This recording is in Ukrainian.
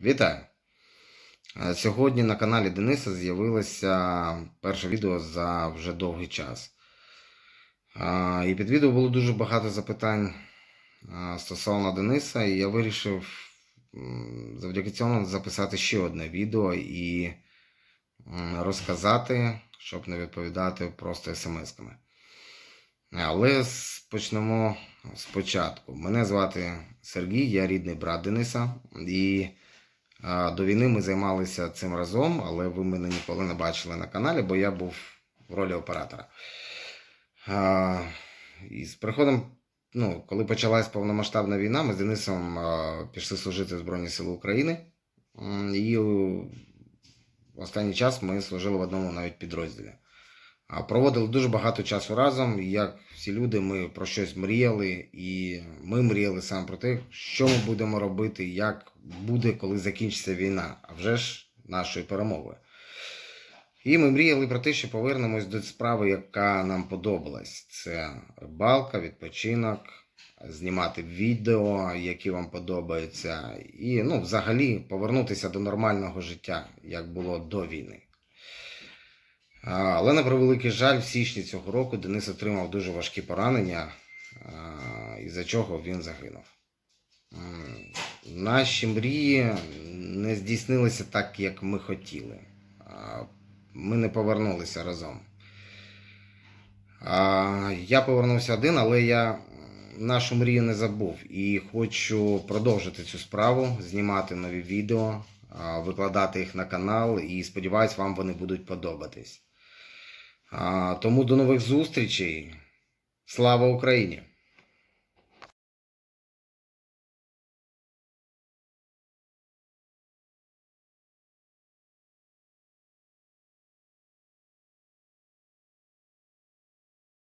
Вітаю! Е, Сьогодні на каналі Дениса з'явилося перше відео за вже довгий час. І під відео було дуже багато запитань стосовно Дениса, і я вирішив завдяки цьому записати ще одне відео і розказати, щоб не відповідати просто смс-ками. Але почнемо спочатку. Мене звати Сергій, я рідний брат Дениса. І до війни ми займалися цим разом, але ви мене ніколи не бачили на каналі, бо я був в ролі оператора. І з приходом, ну, коли почалась повномасштабна війна, ми з Денисом пішли служити в Збройні Сили України. І в останній час ми служили в одному навіть підрозділі. Проводили дуже багато часу разом. Як всі люди, ми про щось мріяли, і ми мріяли саме про те, що ми будемо робити, як буде, коли закінчиться війна, а вже ж нашою перемогою. І ми мріяли про те, що повернемось до справи, яка нам подобалась. Це рибалка, відпочинок, знімати відео, які вам подобаються, і ну, взагалі повернутися до нормального життя, як було до війни. Але на превеликий жаль, в січні цього року Денис отримав дуже важкі поранення, а, із-за чого він загинув. Наші мрії не здійснилися так, як ми хотіли. Ми не повернулися разом. Я повернувся один, але я нашу мрію не забув і хочу продовжити цю справу, знімати нові відео, викладати їх на канал і сподіваюсь, вам вони будуть подобатись. А, Тому до нових зустрічей. Слава Україні!